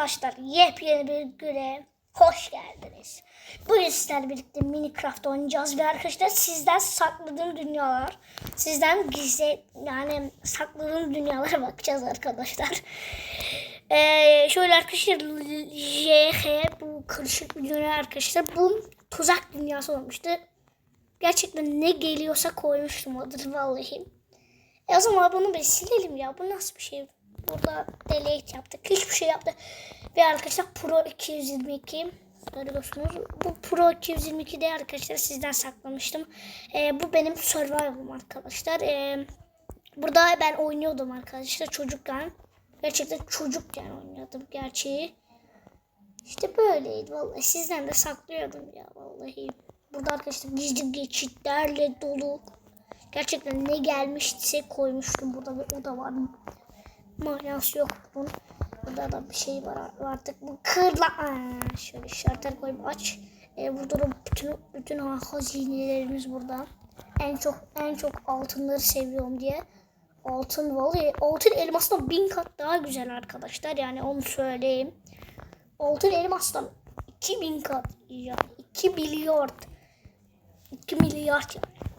Arkadaşlar yepyeni bir güne hoş geldiniz. Bugün sizlerle birlikte Minecraft oynayacağız ve arkadaşlar sizden sakladığım dünyalar, sizden gizli yani sakladığım dünyalara bakacağız arkadaşlar. Ee, şöyle arkadaşlar JH bu karışık bir dünya arkadaşlar. Bu tuzak dünyası olmuştu. Gerçekten ne geliyorsa koymuştum adır vallahi. E o zaman bunu bir silelim ya. Bu nasıl bir şey? Burada delete yaptık. Hiçbir şey yaptı. Ve arkadaşlar Pro 222 görüyorsunuz. Bu Pro 222'de arkadaşlar sizden saklamıştım. E, bu benim survival'ım arkadaşlar. E, burada ben oynuyordum arkadaşlar çocukken. Gerçekten çocukken oynuyordum gerçeği. İşte böyleydi vallahi. Sizden de saklıyordum ya vallahi. Burada arkadaşlar gizli geçitlerle dolu. Gerçekten ne gelmişse koymuştum burada bir oda var. Manası yok bunun. Burada da bir şey var artık. Bu kırla. Şöyle şartlar koyup aç. Ee, burada da bütün bütün hazinelerimiz burada. En çok en çok altınları seviyorum diye. Altın vallahi altın elmasdan bin kat daha güzel arkadaşlar. Yani onu söyleyeyim. Altın elmasdan 2000 kat yani 2 milyar 2 milyar yani.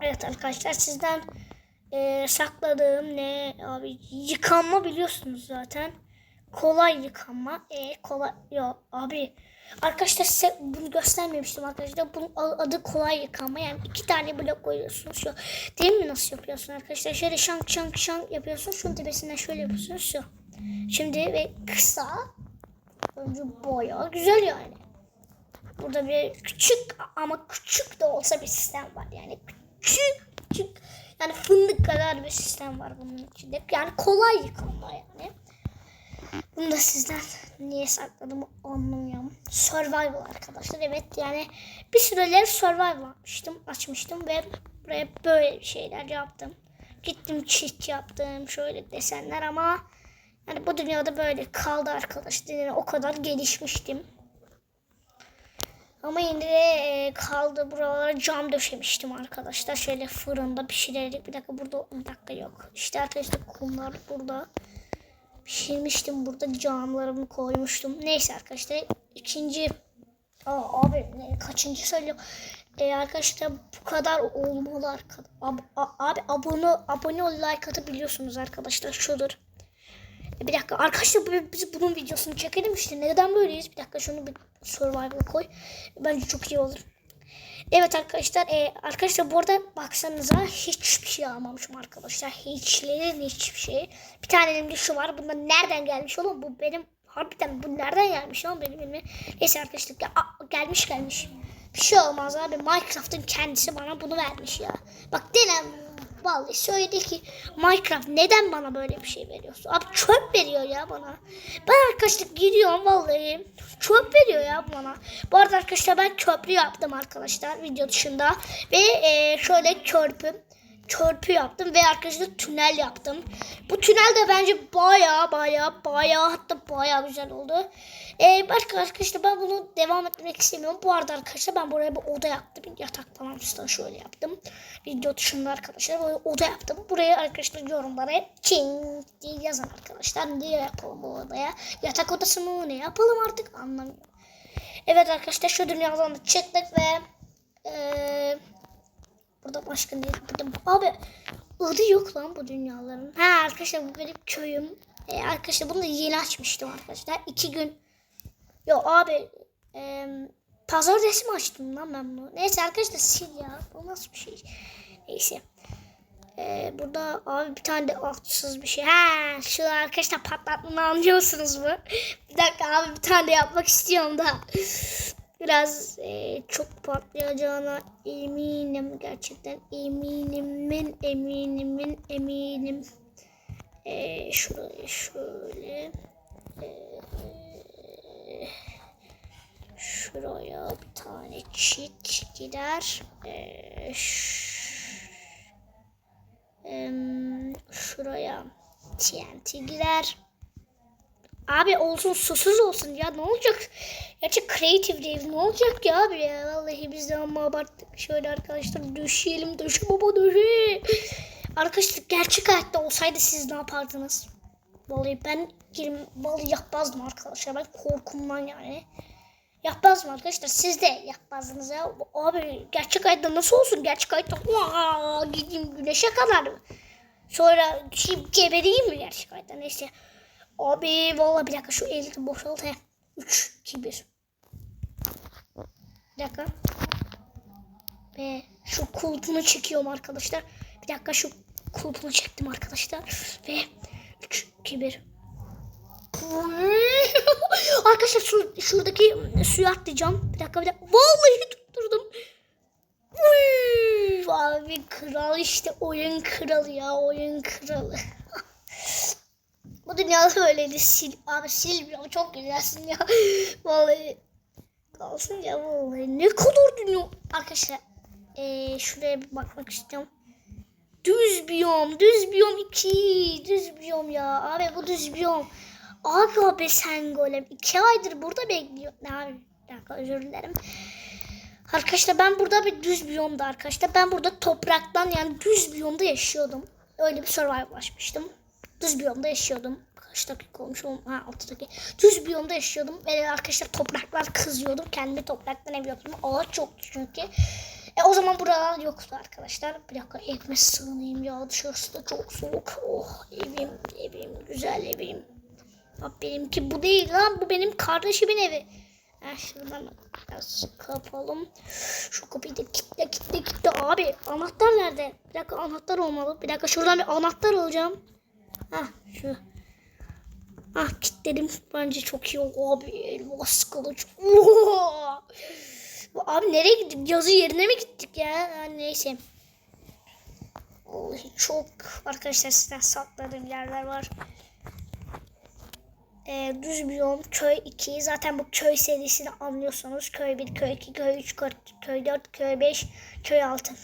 Evet arkadaşlar sizden e, sakladığım ne abi yıkanma biliyorsunuz zaten. Kolay yıkanma. E kolay yok abi. Arkadaşlar size bunu göstermemiştim arkadaşlar. Bunun adı kolay yıkanma. Yani iki tane blok koyuyorsunuz. Şu değil mi nasıl yapıyorsun arkadaşlar? Şöyle şank şank şank yapıyorsun. Şunun tepesinden şöyle yapıyorsunuz. Şu. Şimdi ve kısa. Önce bayağı güzel yani. Burada bir küçük ama küçük de olsa bir sistem var. Yani küçük küçük yani fındık kadar bir sistem var bunun içinde. Yani kolay yıkanma yani. Bunu da sizden niye sakladım anlamıyorum. Survival arkadaşlar. Evet yani bir süreler survival açmıştım, açmıştım ve buraya böyle şeyler yaptım. Gittim çift yaptım şöyle desenler ama yani bu dünyada böyle kaldı arkadaşlar. Yani o kadar gelişmiştim. Ama yine de e, kaldı buralara cam döşemiştim arkadaşlar. Şöyle fırında pişirerek bir dakika burada bir dakika yok. İşte arkadaşlar kumlar burada. Pişirmiştim burada camlarımı koymuştum. Neyse arkadaşlar ikinci Aa, abi ne, kaçıncı söylüyorum. E, arkadaşlar bu kadar olmalı arkadaşlar. Ab, abi abone abone ol like atabiliyorsunuz arkadaşlar. Şudur. Bir dakika arkadaşlar biz bunun videosunu çekelim işte. Neden böyleyiz? Bir dakika şunu bir survival koy. Bence çok iyi olur. Evet arkadaşlar e, arkadaşlar bu arada baksanıza hiçbir şey almamışım arkadaşlar. Hiçlerin hiçbir şey. Bir tane elimde şu var. Bundan nereden gelmiş oğlum? Bu benim harbiden bu nereden gelmiş oğlum benim elime. Neyse arkadaşlar gelmiş gelmiş. Bir şey olmaz abi. Minecraft'ın kendisi bana bunu vermiş ya. Bak denen vallahi söyledi ki Minecraft neden bana böyle bir şey veriyorsun? Abi çöp veriyor ya bana. Ben arkadaşlar gidiyorum vallahi çöp veriyor ya bana. Bu arada arkadaşlar ben köprü yaptım arkadaşlar video dışında. Ve e, şöyle körpü yaptım ve arkadaşlar tünel yaptım. Bu tünel de bence baya baya baya hatta baya güzel oldu. Ee, başka arkadaşlar ben bunu devam etmek istemiyorum. Bu arada arkadaşlar ben buraya bir oda yaptım. Yatak falan üstüne şöyle yaptım. Video dışında arkadaşlar böyle oda yaptım. Buraya arkadaşlar yorumlara çing diye yazın arkadaşlar. Ne yapalım bu odaya? Yatak odası mı? Ne yapalım artık anlamıyorum. Evet arkadaşlar şu dünyadan da çıktık ve eee Burada başka ne? Burada abi adı yok lan bu dünyaların. Ha arkadaşlar bu benim köyüm. Ee, arkadaşlar bunu da yeni açmıştım arkadaşlar. iki gün. Yo abi e, pazartesi mi açtım lan ben bunu? Neyse arkadaşlar sil ya. Bu nasıl bir şey? Neyse. Ee, burada abi bir tane de atsız bir şey. Ha şu arkadaşlar patlatmanı anlıyorsunuz mu? Bir dakika abi bir tane de yapmak istiyorum da. Biraz e, çok patlayacağına eminim. Gerçekten eminimin eminimin eminim. E, şuraya şöyle. E, şuraya bir tane çit gider. E, şuraya TNT gider. Abi olsun susuz olsun ya ne olacak? Gerçi creative değil ne olacak ya abi ya vallahi biz de ama abarttık şöyle arkadaşlar düşeyelim düşe baba düşe. Arkadaşlar gerçek hayatta olsaydı siz ne yapardınız? Vallahi ben girim, vallahi yapmazdım arkadaşlar. Ben korkumdan yani. Yapmazdım arkadaşlar. Siz de yapmazdınız ya. Abi gerçek hayatta nasıl olsun? Gerçek hayatta gideyim güneşe kadar mı? Sonra düşeyim gebereyim mi gerçek hayatta? Neyse. Abi vallahi bir dakika şu eli boşalt he. 3, 2, 1. Bir dakika. Ve şu kulpunu çekiyorum arkadaşlar. Bir dakika şu kulpunu çektim arkadaşlar. Ve 3, 2, 1. arkadaşlar şu, şuradaki suya atlayacağım. Bir dakika bir dakika. Vallahi tutturdum. Abi kral işte oyun kralı ya oyun kralı. Bu dünyada öyleydi. Sil, abi silmiyor çok güzelsin ya. Vallahi kalsın ya vallahi. Ne kadar dünya. Arkadaşlar ee, şuraya bir bakmak istiyorum. Düz biyom, düz biyom 2, düz biyom ya. Abi bu düz biyom. Abi abi sen golem. 2 aydır burada bekliyor. Ne abi? Dakika özür dilerim. Arkadaşlar ben burada bir düz biyomda arkadaşlar. Ben burada topraktan yani düz biyomda yaşıyordum. Öyle bir survival açmıştım. Düz biyomda yaşıyordum. Kaç dakika olmuş? Ha 6 dakika. Düz biyomda yaşıyordum. Ve arkadaşlar topraklar kızıyordum. Kendime topraktan ev yaptım. Ağaç yoktu çünkü. E o zaman buralar yoktu arkadaşlar. Bir dakika evime sığınayım ya. Dışarısı da çok soğuk. Oh evim, evim, güzel evim. Bak benimki bu değil lan. Bu benim kardeşimin evi. Ha, şuradan biraz kapalım. Şu kapıyı da kitle kitle kitle. Abi anahtar nerede? Bir dakika anahtar olmalı. Bir dakika şuradan bir anahtar alacağım. Ha şu. Ah kilitledim. Bence çok iyi. Abi elmas kılıç. Oo! Abi nereye gittik? Yazı yerine mi gittik ya? Neyse. Vallahi çok arkadaşlar sizden sakladığım yerler var. Ee, düz biyom köy 2 zaten bu köy serisini anlıyorsunuz köy 1 köy 2 köy 3 köy, köy 4 köy 5 köy 6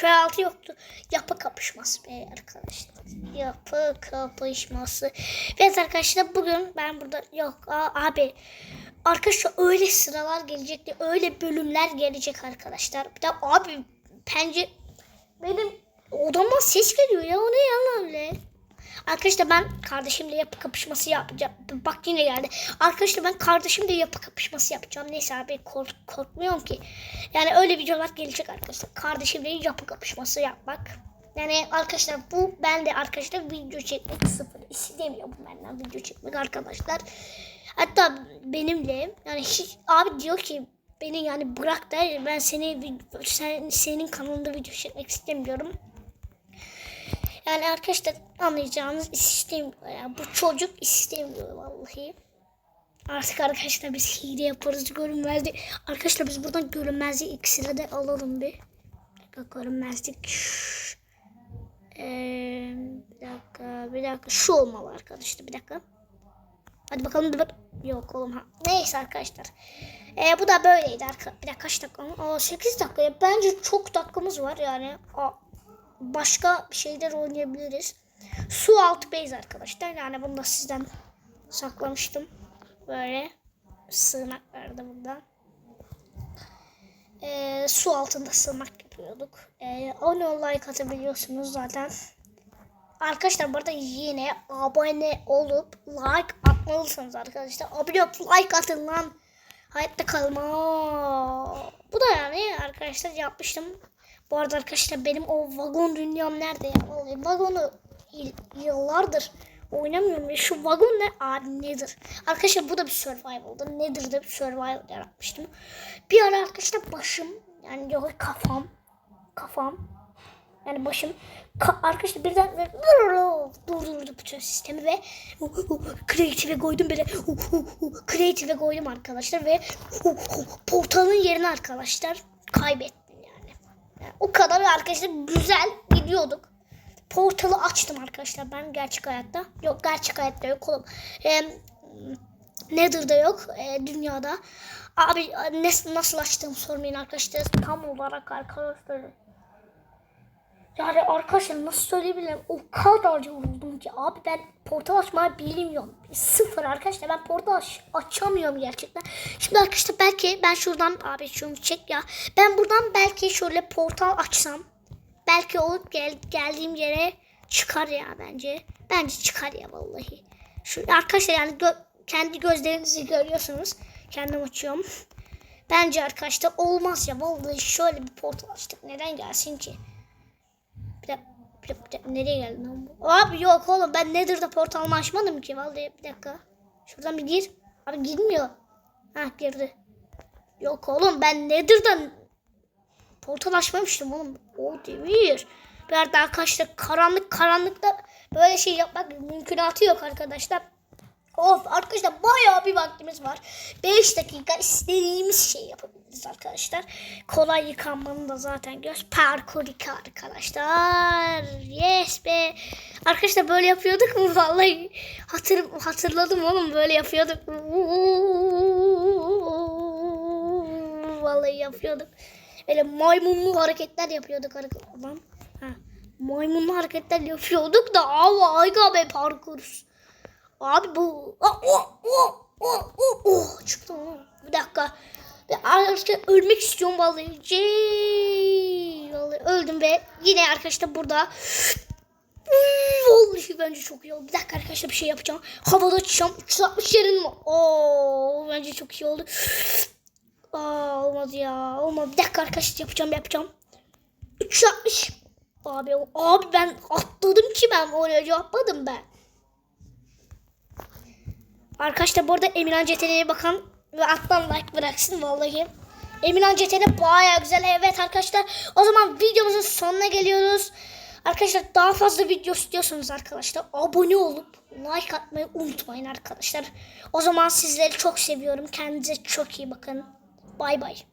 6 yoktu. Yapı kapışması be arkadaşlar. Yapı kapışması. Evet arkadaşlar bugün ben burada yok aa, abi. Arkadaşlar öyle sıralar gelecek öyle bölümler gelecek arkadaşlar. Bir de abi pence benim odamdan ses geliyor ya. O ne ya Arkadaşlar ben kardeşimle yapı kapışması yapacağım. Bak yine geldi. Arkadaşlar ben kardeşimle yapı kapışması yapacağım. Neyse abi kork korkmuyorum ki. Yani öyle videolar gelecek arkadaşlar. Kardeşimle yapı kapışması yapmak. Yani arkadaşlar bu ben de arkadaşlar video çekmek sıfır. İstemiyorum benden video çekmek arkadaşlar. Hatta benimle yani hiç, abi diyor ki beni yani bırak da ben seni sen, senin kanalında video çekmek istemiyorum. Yani arkadaşlar anlayacağınız istemiyor. Yani bu çocuk istemiyor vallahi. Artık arkadaşlar biz hile yaparız görünmezdi. Arkadaşlar biz buradan görünmezliği ikisini de alalım bir. Bak görünmezlik. Ee, bir dakika bir dakika şu olmalı arkadaşlar bir dakika. Hadi bakalım bir. Yok oğlum ha. Neyse arkadaşlar. Ee, bu da böyleydi arkadaşlar. Bir dakika kaç dakika? Aa 8 dakika. Bence çok dakikamız var yani. Aa, başka şeyler oynayabiliriz. Su altı base arkadaşlar. Yani bunu da sizden saklamıştım. Böyle sığınak vardı burada. Ee, su altında sığınak yapıyorduk. Ee, onu like atabiliyorsunuz zaten. Arkadaşlar burada yine abone olup like atmalısınız arkadaşlar. Abone olup like atın lan. Hayatta kalma. Bu da yani arkadaşlar yapmıştım. Bu arada arkadaşlar benim o vagon dünyam nerede ya? Vallahi vagonu yıllardır oynamıyorum. Ya. Şu vagon ne? Abi nedir? Arkadaşlar bu da bir survival'dı. Nedir de bir survival yaratmıştım. Bir ara arkadaşlar başım yani yok kafam kafam yani başım ka arkadaşlar birden durdurdu bütün sistemi ve creative'e koydum böyle creative'e koydum arkadaşlar ve portalın yerini arkadaşlar kaybettim. O kadar arkadaşlar güzel gidiyorduk. Portalı açtım arkadaşlar ben gerçek hayatta. Yok gerçek hayatta yok oğlum. E, Nether'da yok e, dünyada. Abi nasıl, nasıl açtığımı sormayın arkadaşlar. Tam olarak arkadaşlar yani arkadaşlar nasıl söyleyebilirim? O kadar yoruldum ki abi ben portal açmayı bilmiyorum. Sıfır arkadaşlar ben portal aç açamıyorum gerçekten. Şimdi arkadaşlar belki ben şuradan abi şunu çek ya. Ben buradan belki şöyle portal açsam. Belki o gel, geldiğim yere çıkar ya bence. Bence çıkar ya vallahi. Şu arkadaşlar yani gö- kendi gözlerinizi görüyorsunuz. Kendim açıyorum. Bence arkadaşlar olmaz ya. Vallahi şöyle bir portal açtık. Neden gelsin ki? Nereye geldi lan bu? Abi yok oğlum ben Nether'da portalımı açmadım ki. Vallahi bir dakika. Şuradan bir gir. Abi girmiyor. Hah girdi. Yok oğlum ben Nether'dan portal açmamıştım oğlum. O demir. Bir arkadaşlar karanlık karanlıkta böyle şey yapmak mümkünatı yok arkadaşlar. Of arkadaşlar bayağı bir vaktimiz var. 5 dakika istediğimiz şey yapabiliriz arkadaşlar. Kolay yıkanmanın da zaten göz parkur yıka arkadaşlar. Yes be. Arkadaşlar böyle yapıyorduk mu? Vallahi hatır, hatırladım oğlum böyle yapıyorduk. Vallahi yapıyorduk. Böyle maymunlu hareketler yapıyorduk arkadaşlar. Ha. Maymunlu hareketler yapıyorduk da ama ayga be parkur. Abi bu oh, oh, oh, oh, oh, oh. çıktı oğlum. Bir dakika. Arkadaşlar ölmek istiyorum vallahi. Cey. Öldüm ve yine arkadaşlar burada Vallahi bence çok iyi oldu. Bir dakika arkadaşlar bir şey yapacağım. Havada uçacağım. 360 yerin mi? Oo bence çok iyi oldu. Aa olmadı ya. Olmadı. Bir dakika arkadaşlar yapacağım yapacağım. 360. Abi abi ben atladım ki ben oraya yapmadım ben. Arkadaşlar bu arada Emirhan CTR'ye bakan ve alttan like bıraksın vallahi. Emirhan CTR baya güzel. Evet arkadaşlar o zaman videomuzun sonuna geliyoruz. Arkadaşlar daha fazla video istiyorsanız arkadaşlar abone olup like atmayı unutmayın arkadaşlar. O zaman sizleri çok seviyorum. Kendinize çok iyi bakın. Bay bay.